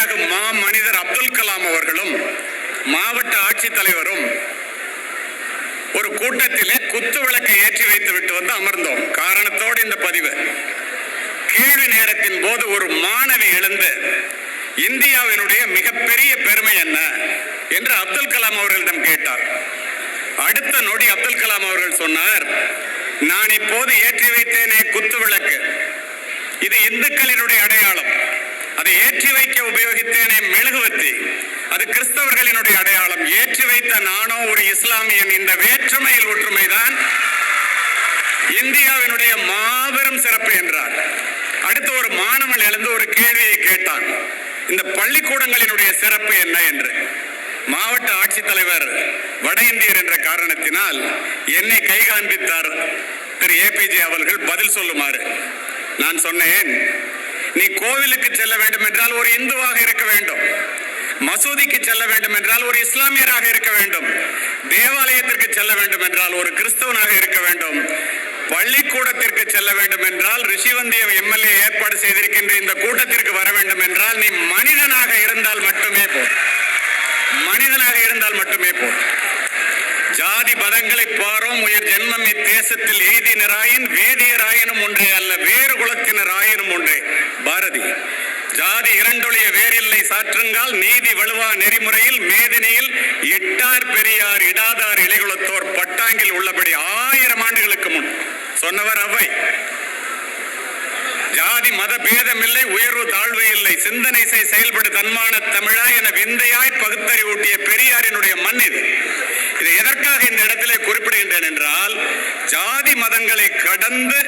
பேரழகு மா மனிதர் அப்துல் கலாம் அவர்களும் மாவட்ட ஆட்சித்தலைவரும் ஒரு கூட்டத்திலே குத்து விளக்கை ஏற்றி வைத்து விட்டு வந்து அமர்ந்தோம். காரணத்தோடு இந்த பதிவு. கேள்வி நேரத்தின் போது ஒரு மாணவி எழுந்து இந்தியாவினுடைய மிகப்பெரிய பெருமை என்ன? என்று அப்துல் கலாம் அவர்களிடம் கேட்டார் அடுத்த நொடி அப்துல் கலாம் அவர்கள் சொன்னார் நான் இப்போது ஏற்றி வைத்தேனே குத்து விளக்கு. இது இந்துக்களினுடைய அடையாளம். அதை ஏற்றி வைக்க வைத்தேனே மெழுகுவத்தி அது கிறிஸ்தவர்களினுடைய அடையாளம். ஏற்றி வைத்த நானோ ஒரு இஸ்லாமியன். இந்த வேற்றுமையில் ஒற்றுமைதான் இந்தியாவினுடைய மாபெரும் சிறப்பு என்றார். அடுத்து ஒரு மாணவன் எழுந்து ஒரு கேள்வியை கேட்டான். இந்த பள்ளிக்கூடங்களினுடைய சிறப்பு என்ன என்று. மாவட்ட ஆட்சித்தலைவர் வட இந்தியர் என்ற காரணத்தினால் என்னை கை காண்பித்தார் திரு ஏபிஜே அவர்கள் பதில் சொல்லுமாறு. நான் சொன்னேன் நீ கோவிலுக்கு செல்ல வேண்டும் என்றால் ஒரு இந்துவாக இருக்க வேண்டும். மசூதிக்கு செல்ல வேண்டும் என்றால் ஒரு இஸ்லாமியராக இருக்க வேண்டும். தேவாலயத்திற்கு செல்ல வேண்டும் என்றால் ஒரு கிறிஸ்தவனாக இருக்க வேண்டும். பள்ளிக்கூடத்திற்கு செல்ல வேண்டும் என்றால் ரிஷிவந்தியம் எம்எல்ஏ ஏற்பாடு செய்திருக்கின்ற இந்த கூட்டத்திற்கு வர வேண்டும் என்றால் நீ மனிதனாக இருந்தால் மட்டுமே போ. மனிதனாக இருந்தால் மட்டுமே போ. ஜாதி மதங்களை பாரோம் உயர் ஜென்மம் இத்தேசத்தில் எய்தினராயின் வேதியராயினும் ஒன்றே அல்ல வேறு குலத்தினராயினும் ஒன்றே. பாரதி ஜாதி இரண்டொழிய வேறில்லை சாற்றுங்கால் நீதி வலுவா நெறிமுறையில் மேதினியில் எட்டார் பெரியார் இடாதார் இளைகுலத்தோர் பட்டாங்கில் உள்ளபடி ஆயிரம் ஆண்டுகளுக்கு முன். சொன்னவர் அவை ஜாதி மத பேதமில்லை உயர்வு தாழ்வு இல்லை சிந்தனை செய் செயல்படு தன்மான தமிழா என விந்தையாய் பகுத்தறிவூட்டிய பெரியாரினுடைய மண் இது. இதை எதற்காக இந்த இடத்திலே குறிப்பிடுகின்றேன் என்றால் ஜாதி மதங்களை கடந்து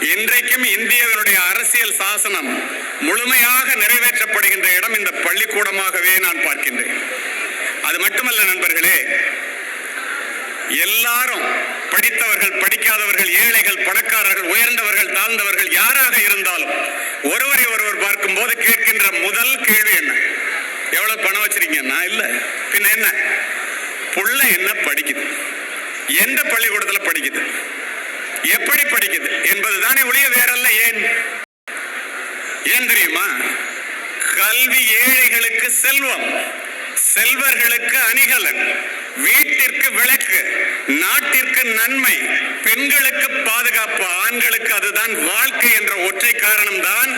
இன்றைக்கும் இந்தியாவினுடைய அரசியல் சாசனம் முழுமையாக நிறைவேற்றப்படுகின்ற இடம் இந்த பள்ளிக்கூடமாகவே நான் பார்க்கின்றேன். அது மட்டுமல்ல நண்பர்களே எல்லாரும் படித்தவர்கள் படிக்காதவர்கள் ஏழைகள் பணக்காரர்கள் உயர்ந்தவர்கள் தாழ்ந்தவர்கள் யாராக இருந்தாலும் ஒருவரை ஒருவர் பார்க்கும்போது கேட்கின்ற முதல் கேள்வி என்ன? எவ்வளவு பணம் வச்சிருக்கீங்கன்னா? இல்ல. பின்ன என்ன? புள்ள என்ன படிக்குது? எந்த பள்ளிக்கூடத்துல படிக்குது? எப்படி படிக்குது? என்பதுதானே ஒழிய வேறல்ல ஏன்? ஏன் தெரியுமா? கல்வி ஏழைகளுக்கு செல்வம் செல்வர்களுக்கு அணிகலன் வீட்டிற்கு விளக்கு நாட்டிற்கு நன்மை பெண்களுக்கு பாதுகாப்பு ஆண்களுக்கு அதுதான் வாழ்க்கை என்ற ஒற்றை காரணம்தான்